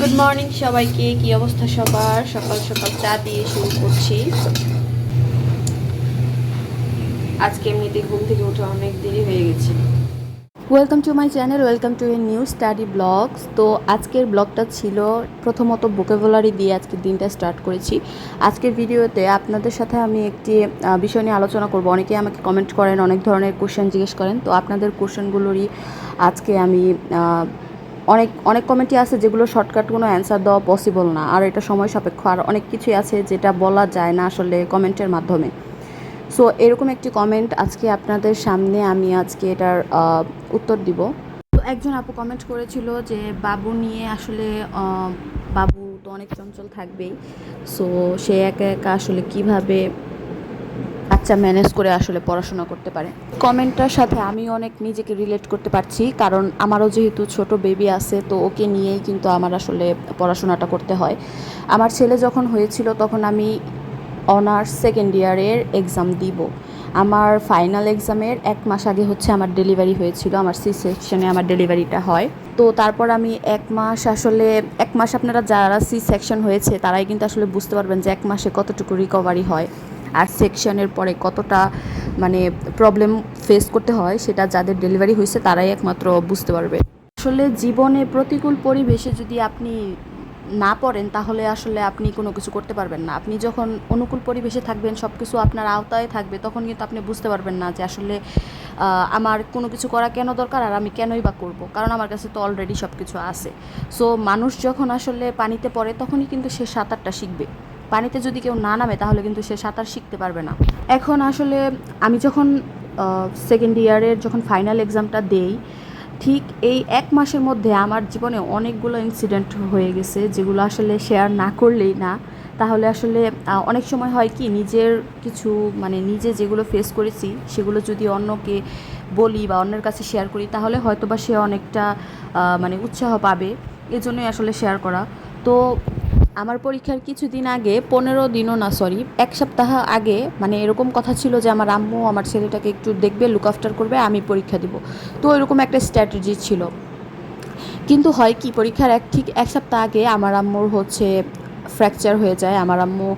Good morning সবাইকে, কি অবস্থা সবার? সকাল সকাল চা দিয়ে শুরু করছি। আজকে এমনিতে ঘুম থেকে উঠে অনেক দেরি হয়ে গেছে। Welcome to my channel welcome to a new study vlogs তো আজকের ব্লগটা ছিল প্রথমত ভোকাবুলারি দিয়ে আজকের দিনটা স্টার্ট করেছি। আজকের ভিডিওতে আপনাদের সাথে আমি একটি বিষয় নিয়ে আলোচনা করব। অনেকেই আমাকে কমেন্ট করেন, অনেক ধরনের কোশ্চেন জিজ্ঞেস করেন। তো আপনাদের কোশ্চেনগুলোরই আজকে আমি অনেক অনেক কমেন্টই আছে যেগুলো শর্টকাট কোনো অ্যান্সার দেওয়া পসিবল না। আর এটা সময় সাপেক্ষ। আর অনেক কিছুই আছে যেটা বলা যায় না আসলে কমেন্টের মাধ্যমে। সো এরকম একটি কমেন্ট আজকে আপনাদের সামনে আমি আজকে এটার উত্তর দিব। একজন আপু কমেন্ট করেছিল যে বাবু নিয়ে আসলে বাবু তো অনেক চঞ্চল থাকবেই। সো সে একা একা আসলে কীভাবে বাচ্চা ম্যানেজ করে আসলে পড়াশোনা করতে পারে। কমেন্টটার সাথে আমি অনেক নিজেকে রিলেট করতে পারছি, কারণ আমারও যেহেতু ছোট বেবি আছে, তো ওকে নিয়েই কিন্তু আমার আসলে পড়াশোনাটা করতে হয়। আমার ছেলে যখন হয়েছিল তখন আমি অনার্স সেকেন্ড ইয়ারের এক্সাম দিব। আমার ফাইনাল এক্সামের এক মাস আগে হচ্ছে আমার ডেলিভারি হয়েছিল, আমার সি সেকশনে আমার ডেলিভারিটা হয়। তো তারপর আমি এক মাস আসলে, এক মাস আপনারা যারা সি সেকশন হয়েছে, তারাই কিন্তু আসলে বুঝতে পারবেন যে এক মাসে কতটুকু রিকভারি হয়। আর সেকশনের পরে কতটা মানে প্রবলেম ফেস করতে হয় সেটা যাদের ডেলিভারি হয়েছে তারাই একমাত্র বুঝতে পারবে। আসলে জীবনে প্রতিকূল পরিবেশে যদি আপনি না পড়েন তাহলে আসলে আপনি কোনো কিছু করতে পারবেন না। আপনি যখন অনুকূল পরিবেশে থাকবেন সব কিছু আপনার আওতায় থাকবে, তখন কিন্তু আপনি বুঝতে পারবেন না যে আসলে আমার কোনো কিছু করা কেন দরকার আর আমি কেনই বা করব। কারণ আমার কাছে তো অলরেডি সব কিছু আছে। সো মানুষ যখন আসলে পানিতে পড়ে তখনই কিন্তু সে সাঁতারটা শিখবে। পানিতে যদি কেউ না নামে, তাহলে কিন্তু সে সাঁতার শিখতে পারবে না। এখন আসলে আমি যখন সেকেন্ড ইয়ারের যখন ফাইনাল এক্সামটা দেই, ঠিক এই এক মাসের মধ্যে আমার জীবনে অনেকগুলো ইনসিডেন্ট হয়ে গেছে, যেগুলো আসলে শেয়ার না করলেই না। তাহলে আসলে অনেক সময় হয় কি, নিজের কিছু মানে নিজে যেগুলো ফেস করেছি, সেগুলো যদি অন্যকে বলি বা অন্যের কাছে শেয়ার করি, তাহলে হয়তো বা সে অনেকটা মানে উৎসাহ পাবে। এজন্যই আসলে শেয়ার করা। তো আমার পরীক্ষার কিছুদিন আগে, পনেরো দিনও না সরি এক সপ্তাহ আগে মানে এরকম কথা ছিল যে আমার আম্মু আমার ছেলেটাকে একটু দেখবে লুক আফটার করবে, আমি পরীক্ষা দিব। তো এরকম একটা স্ট্র্যাটেজি ছিল। কিন্তু হয় কি, পরীক্ষার এক ঠিক এক সপ্তাহ আগে আমার আম্মুর হচ্ছে ফ্র্যাকচার হয়ে যায়। আমার আম্মু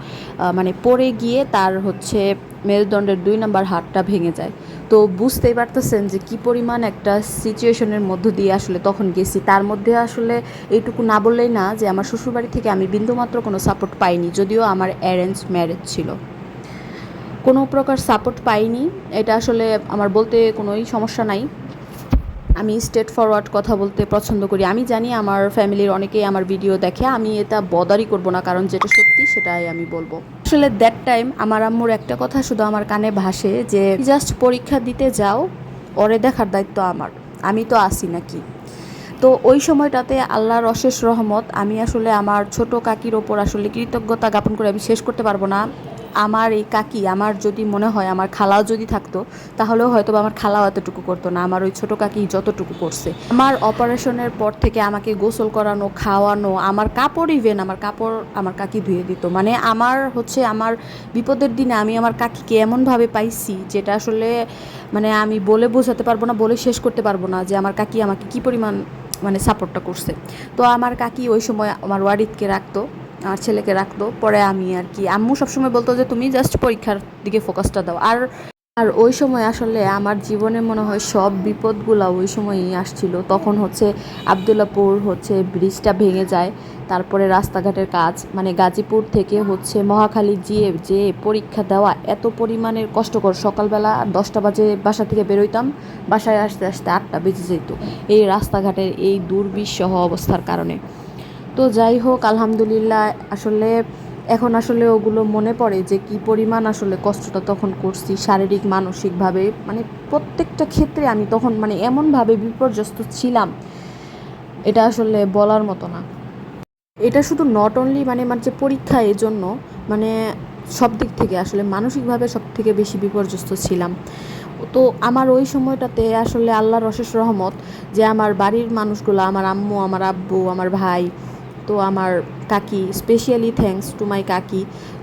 মানে পড়ে গিয়ে তার হচ্ছে মেরুদণ্ডের দুই নম্বর হাড়টা ভেঙে যায়। তো বুঝতেই পারতেছেন যে কি পরিমাণ একটা সিচুয়েশনের মধ্য দিয়ে আসলে তখন গেছি। তার মধ্যে আসলে এইটুকু না বললেই না যে আমার শ্বশুরবাড়ি থেকে আমি বিন্দুমাত্র কোনো সাপোর্ট পাইনি, যদিও আমার অ্যারেঞ্জ ম্যারেজ ছিল। কোনো প্রকার সাপোর্ট পাইনি। এটা আসলে আমার বলতে কোনোই সমস্যা নাই। আমি স্টেট ফরওয়ার্ড কথা বলতে পছন্দ করি। আমি জানি আমার ফ্যামিলির অনেকেই আমার ভিডিও দেখে, আমি এটা বদারই করব না, কারণ যেটা সত্যি সেটাই আমি বলব। আসলে দ্যাট টাইম আমার আম্মুর একটা কথা শুধু আমার কানে ভাসে যে জাস্ট পরীক্ষা দিতে যাও, ওরে দেখার দায়িত্ব আমার। আমি তো আসি নাকি? তো ওই সময়টাতে আল্লাহর অশেষ রহমত, আমি আসলে আমার ছোট কাকির ওপর আসলে কৃতজ্ঞতা জ্ঞাপন করে আমি শেষ করতে পারব না। আমার এই কাকি, আমার যদি মনে হয় আমার খালাও যদি থাকতো, তাহলেও হয়তো আমার খালাও এতটুকু করতো না। আমার ওই ছোট কাকি যতটুকু করছে। আমার অপারেশনের পর থেকে আমাকে গোসল করানো, খাওয়ানো, আমার কাপড় ইভেন আমার কাপড় আমার কাকি ধুয়ে দিত। মানে আমার হচ্ছে আমার বিপদের দিনে আমি আমার কাকিকে এমনভাবে পাইছি, যেটা আসলে মানে আমি বলে বোঝাতে পারব না, বলে শেষ করতে পারব না যে আমার কাকি আমাকে কি পরিমাণ মানে সাপোর্টটা করছে। তো আমার কাকি ওই সময় আমার ওয়ারিদকে রাখতো। আমার ছেলেকে রাখতো, পরে আমি আর কি। আম্মু সবসময় বলতো যে, তুমি জাস্ট পরীক্ষার দিকে ফোকাসটা দাও। আর আর ওই সময় আসলে আমার জীবনে মনে হয় সব বিপদগুলো ওই সময়ই আসছিল। তখন হচ্ছে আবদুল্লাপুর হচ্ছে ব্রিজটা ভেঙে যায়, তারপরে রাস্তাঘাটের কাজ মানে গাজীপুর থেকে হচ্ছে মহাখালী গিয়ে যে পরীক্ষা দেওয়া এত পরিমাণের কষ্টকর। সকালবেলা দশটা বাজে বাসা থেকে বেরোইতাম, বাসায় আসতে আসতে আটটা বেজে যেত এই রাস্তাঘাটের এই দুর্বিষহ অবস্থার কারণে। তো যাই হোক, আলহামদুলিল্লাহ, আসলে এখন আসলে ওগুলো মনে পড়ে যে কি পরিমাণ আসলে কষ্টটা তখন করছি শারীরিক, মানসিকভাবে। মানে প্রত্যেকটা ক্ষেত্রে আমি তখন মানে এমনভাবে বিপর্যস্ত ছিলাম, এটা আসলে বলার মতো না। এটা শুধু নট অনলি মানে আমার যে পরীক্ষা এই জন্য মানে সব দিক থেকে আসলে মানসিকভাবে সব থেকে বেশি বিপর্যস্ত ছিলাম। তো আমার ওই সময়টাতে আসলে আল্লাহর অশেষ রহমত যে আমার বাড়ির মানুষগুলো, আমার আম্মু, আমার আব্বু, আমার ভাই তো আমার কাকি স্পেশালি থ্যাঙ্কস টু মাই কাকি।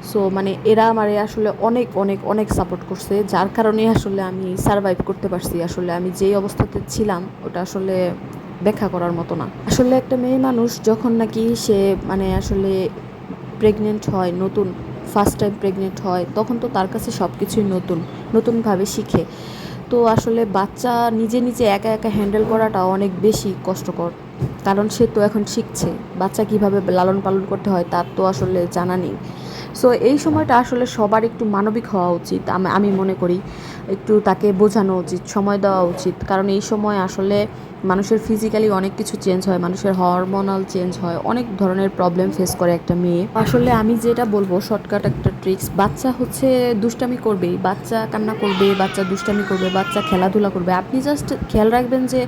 সো মানে এরা আমারে আসলে অনেক অনেক অনেক সাপোর্ট করছে, যার কারণে আসলে আমি সারভাইভ করতে পারছি। আসলে আমি যেই অবস্থাতে ছিলাম, ওটা আসলে ব্যাখ্যা করার মতো না। আসলে একটা মেয়ে মানুষ যখন নাকি সে মানে আসলে প্রেগনেন্ট হয়, নতুন ফার্স্ট টাইম প্রেগনেন্ট হয়, তখন তো তার কাছে সব কিছুই নতুন, নতুনভাবে শিখে। তো আসলে বাচ্চা নিজে নিজে একা একা হ্যান্ডেল করাটা অনেক বেশি কষ্টকর। কারণ সে তো এখন শিখছে। বাচ্চা কীভাবে লালন পালন করতে হয় তার তো আসলে জানা নেই। সো এই সময়টা আসলে সবার একটু মানবিক হওয়া উচিত আমি মনে করি। একটু তাকে বোঝানো উচিত, সময় দেওয়া উচিত। কারণ এই সময় আসলে মানুষের ফিজিক্যালি অনেক কিছু চেঞ্জ হয়, মানুষের হরমোনাল চেঞ্জ হয়, অনেক ধরনের প্রবলেম ফেস করে একটা মেয়ে। আসলে আমি যেটা বলব শর্টকাট একটা ট্রিক্স বাচ্চা হচ্ছে দুষ্টামি করবেই বাচ্চা কান্না করবে, বাচ্চা দুষ্টামি করবে, বাচ্চা খেলাধুলা করবে। আপনি জাস্ট খেয়াল রাখবেন যে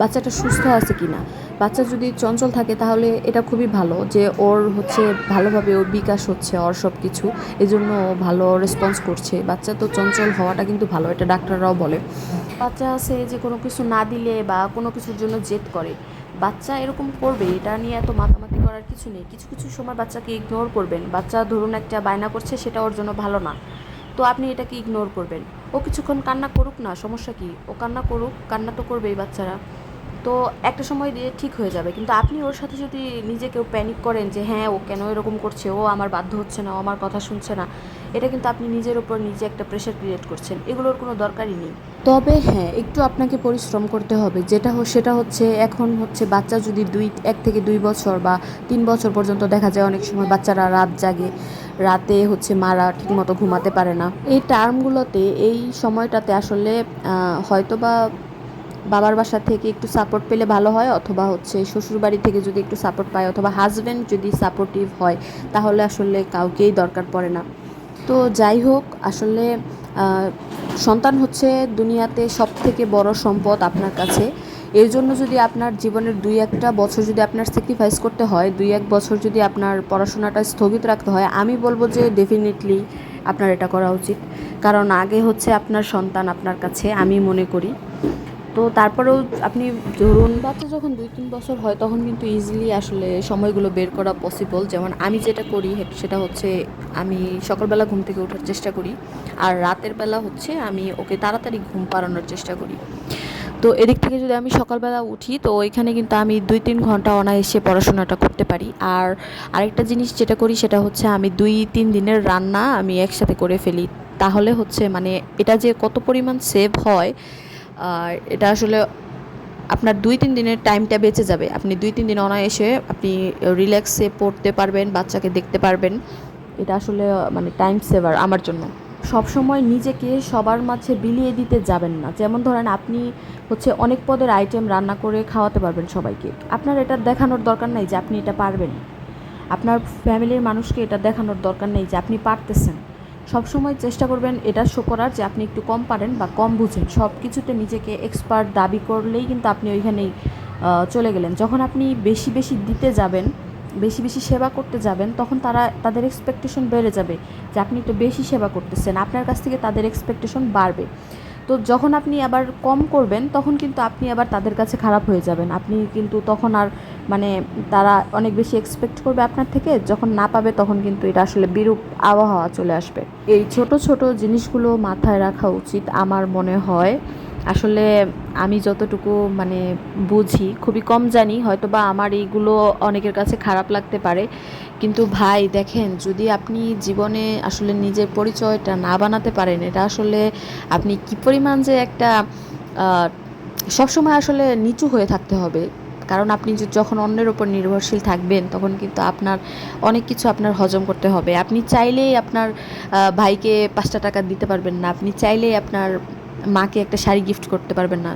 বাচ্চাটা সুস্থ আছে কিনা। বাচ্চা যদি চঞ্চল থাকে তাহলে এটা খুবই ভালো যে ওর হচ্ছে ভালোভাবে ওর বিকাশ হচ্ছে ওর সব কিছু এই জন্য ও ভালো রেসপন্স করছে। বাচ্চা তো চঞ্চল হওয়াটা কিন্তু ভালো। এটা ডাক্তাররাও বলে। বাচ্চা আছে যে কোনো কিছু না দিলে বা কোনো কিছুর জন্য জেদ করে, বাচ্চা এরকম করবে, এটা নিয়ে এত মাতামাতি করার কিছু নেই। কিছু কিছু সময় বাচ্চাকে ইগনোর করবেন। বাচ্চা ধরুন একটা বায়না করছে, সেটা ওর জন্য ভালো না। তো আপনি এটাকে ইগনোর করবেন। ও কিছুক্ষণ কান্না করুক না, সমস্যা কি? ও কান্না করুক, কান্না তো করবেই বাচ্চারা। তো একটা সময় দিয়ে ঠিক হয়ে যাবে। কিন্তু আপনি ওর সাথে যদি নিজেকেও প্যানিক করেন যে হ্যাঁ ও কেন এরকম করছে? ও আমার বাধ্য হচ্ছে না, ও আমার কথা শুনছে না। এটা কিন্তু আপনি নিজের উপর নিজে একটা প্রেশার ক্রিয়েট করছেন। এগুলোর কোনো দরকারই নেই। তবে হ্যাঁ একটু আপনাকে পরিশ্রম করতে হবে। যেটা সেটা হচ্ছে এখন হচ্ছে বাচ্চা যদি দুই, এক থেকে দুই বছর বা তিন বছর পর্যন্ত দেখা যায় অনেক সময় বাচ্চারা রাত জাগে, রাতে হচ্ছে মারা ঠিকমতো ঘুমাতে পারে না। এই টার্মগুলোতে এই সময়টাতে আসলে হয়তো বা বাবার বাসা থেকে একটু সাপোর্ট পেলে ভালো হয়, অথবা হচ্ছে শ্বশুর বাড়ি থেকে যদি একটু সাপোর্ট পায়, অথবা হাজব্যান্ড যদি সাপোর্টিভ হয়, তাহলে আসলে কাউকেই দরকার পড়ে না। তো যাই হোক, আসলে সন্তান হচ্ছে দুনিয়াতে সব থেকে বড় সম্পদ আপনার কাছে। এর জন্য যদি আপনার জীবনের দুই একটা বছর যদি আপনার স্যাক্রিফাইস করতে হয়, দুই এক বছর যদি আপনার পড়াশোনাটা স্থগিত রাখতে হয়, আমি বলব যে ডেফিনেটলি আপনার এটা করা উচিত। কারণ আগে হচ্ছে আপনার সন্তান আপনার কাছে, আমি মনে করি। তো তারপরেও আপনি ধরুন বাচ্চা যখন দুই, তিন বছর হয়, তখন কিন্তু ইজিলি আসলে সময়গুলো বের করা পসিবল যেমন আমি যেটা করি সেটা হচ্ছে আমি সকালবেলা ঘুম থেকে ওঠার চেষ্টা করি, আর রাতের বেলা হচ্ছে আমি ওকে তাড়াতাড়ি ঘুম পাড়ানোর চেষ্টা করি। তো এদিক থেকে যদি আমি সকালবেলা উঠি, তো ওইখানে কিন্তু আমি দুই, তিন ঘণ্টা অনায়াসে পড়াশোনাটা করতে পারি। আর আরেকটা জিনিস যেটা করি, সেটা হচ্ছে আমি দুই, তিন দিনের রান্না আমি একসাথে করে ফেলি। তাহলে হচ্ছে মানে এটা যে কত পরিমাণ সেভ হয় আর এটা আসলে আপনার দুই, তিন দিনের টাইমটা বেঁচে যাবে। আপনি দুই, তিন দিন অনায়াসে আপনি রিল্যাক্সে পড়তে পারবেন, বাচ্চাকে দেখতে পারবেন। এটা আসলে মানে টাইম সেভার আমার জন্য। সব সময় নিজেকে সবার মাঝে বিলিয়ে দিতে যাবেন না। যেমন ধরেন আপনি হচ্ছে অনেক পদের আইটেম রান্না করে খাওয়াতে পারবেন সবাইকে। আপনার এটা দেখানোর দরকার নাই যে আপনি এটা পারবেন। আপনার ফ্যামিলির মানুষকে এটা দেখানোর দরকার নেই যে আপনি পারতেছেন। সবসময় চেষ্টা করবেন এটা শো করার যে আপনি একটু কম পারেন বা কম বুঝেন। সব কিছুতে নিজেকে এক্সপার্ট দাবি করলেই কিন্তু আপনি ওইখানেই চলে গেলেন। যখন আপনি বেশি বেশি দিতে যাবেন, বেশি বেশি সেবা করতে যাবেন, তখন তারা, তাদের এক্সপেকটেশন বেড়ে যাবে যে আপনি একটু বেশি সেবা করতেছেন। আপনার কাছ থেকে তাদের এক্সপেকটেশন বাড়বে। তো যখন আপনি আবার কম করবেন, তখন কিন্তু আপনি আবার তাদের কাছে খারাপ হয়ে যাবেন। আপনি কিন্তু তখন আর মানে তারা অনেক বেশি এক্সপেক্ট করবে আপনার থেকে, যখন না পাবে তখন কিন্তু এটা আসলে বিরূপ আবহাওয়া চলে আসবে। এই ছোট ছোট জিনিসগুলো মাথায় রাখা উচিত আমার মনে হয়। আসলে আমি যতটুকু মানে বুঝি, খুবই কম জানি হয়তো বা আমার এইগুলো অনেকের কাছে খারাপ লাগতে পারে। কিন্তু ভাই, দেখেন, যদি আপনি জীবনে আসলে নিজের পরিচয়টা না বানাতে পারেন, এটা আসলে আপনি কি পরিমাণ যে একটা সবসময় আসলে নিচু হয়ে থাকতে হবে। কারণ আপনি যখন অন্যের উপর নির্ভরশীল থাকবেন, তখন কিন্তু আপনার অনেক কিছু আপনার হজম করতে হবে। আপনি চাইলেই আপনার ভাইকে পাঁচটা টাকা দিতে পারবেন না। আপনি চাইলেই আপনার মাকে একটা শাড়ি গিফট করতে পারবেন না।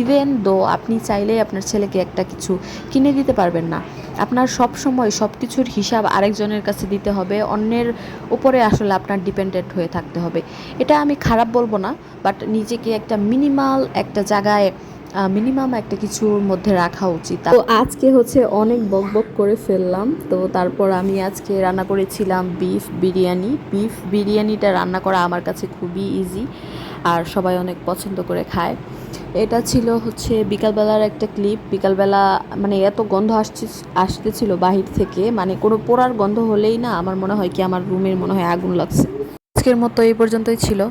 ইভেন দো আপনি চাইলেই আপনার ছেলেকে একটা কিছু কিনে দিতে পারবেন না। আপনার সব সময় সব কিছুর হিসাব আরেকজনের কাছে দিতে হবে। অন্যের উপরে আসলে আপনার ডিপেন্ডেন্ট হয়ে থাকতে হবে। এটা আমি খারাপ বলব না বাট নিজেকে একটা মিনিমাল একটা জায়গায় মিনিমাম একটা কিছুর মধ্যে রাখা উচিত। তো আজকে হচ্ছে অনেক বক বক করে ফেললাম। তো তারপর আমি আজকে রান্না করেছিলাম বিফ বিরিয়ানি। বিফ বিরিয়ানিটা রান্না করা আমার কাছে খুবই ইজি আর সবাই অনেক পছন্দ করে খায়। এটা ছিল হচ্ছে বিকালবেলার একটা ক্লিপ বিকালবেলা মানে এত গন্ধ আসছে, আসতেছিল বাহির থেকে। মানে কোনো পোড়ার গন্ধ হলেই না আমার মনে হয় কি আমার রুমের মনে হয় আগুন লাগছে। আজকের মতো এই পর্যন্তই ছিল।